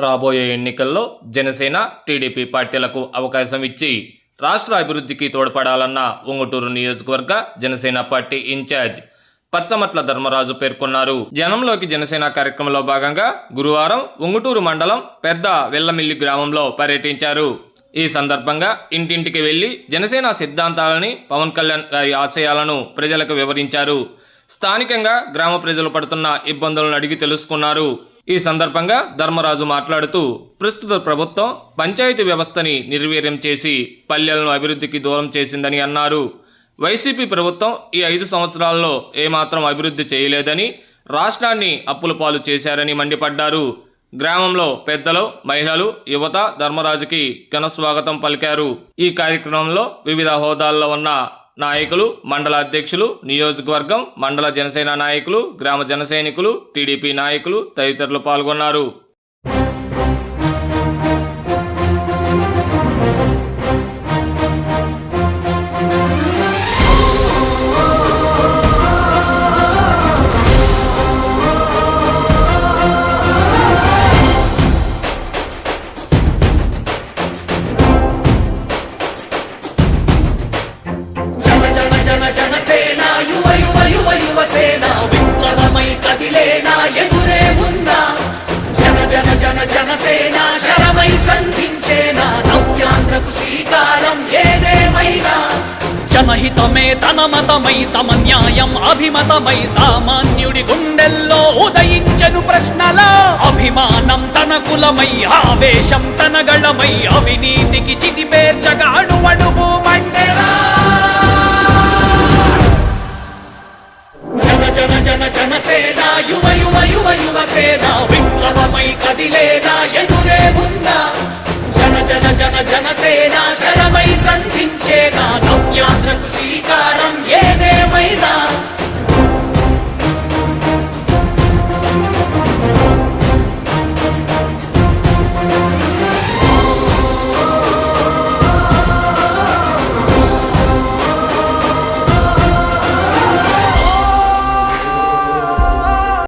రాబోయే ఎన్నికల్లో జనసేన టీడీపీ పార్టీలకు అవకాశం ఇచ్చి రాష్ట్ర అభివృద్ధికి తోడ్పడాలన్న ఉంగుటూరు నియోజకవర్గ Janasena party in charge Pachamatla Dharmaraju పేర్కొన్నారు. జనంలోకి జనసేన కార్యక్రమంలో భాగంగా గురువారం ఉంగుటూరు మండలం పెద్ద వెల్లమిల్లి గ్రామంలో పర్యటించారు. ఈ సందర్భంగా ఇంటింటికి వెళ్ళి జనసేన సిద్ధాంతాలని పవన్ కళ్యాణ్ గారి ఆశయాలను ప్రజలకు వివరించారు. స్థానికంగా గ్రామ ప్రజలు పడుతున్న ఇబ్బందులను అడిగి తెలుసుకున్నారు. ఈ సందర్భంగా ధర్మరాజు మాట్లాడుతూ ప్రస్తుత ప్రభుత్వం పంచాయతీ వ్యవస్థని నిర్వీర్యం చేసి పల్లెలను అభివృద్ధికి దూరం చేసిందని అన్నారు. వైసీపీ ప్రభుత్వం ఈ ఐదు సంవత్సరాల్లో ఏమాత్రం అభివృద్ధి చేయలేదని రాష్ట్రాన్ని అప్పుల పాలు చేశారని మండిపడ్డారు. గ్రామంలో పెద్దలు మహిళలు యువత ధర్మరాజుకి ఘన స్వాగతం పలికారు. ఈ కార్యక్రమంలో వివిధ హోదాల్లో ఉన్న నాయకులు మండల అధ్యక్షులు నియోజకవర్గం మండల జనసేన నాయకులు గ్రామ జనసైనికులు టీడీపీ నాయకులు తదితరులు పాల్గొన్నారు. జనహితమే తన మతమై సమన్యాయం అభిమతమై సామాన్యుడి గుండెల్లో ఉదయించను ప్రశ్నల. అభిమానం తన కులమై ఆవేశం తన గళమై అవినీతికి చితి పేర్చగా అణువణువు మండెరా జన జన జన జనసేన యువ యువ యువ యువ సేన. జనసేన శరమై సంధించేనా నవ్యాంధ్రకు శ్రీకారం. ఏ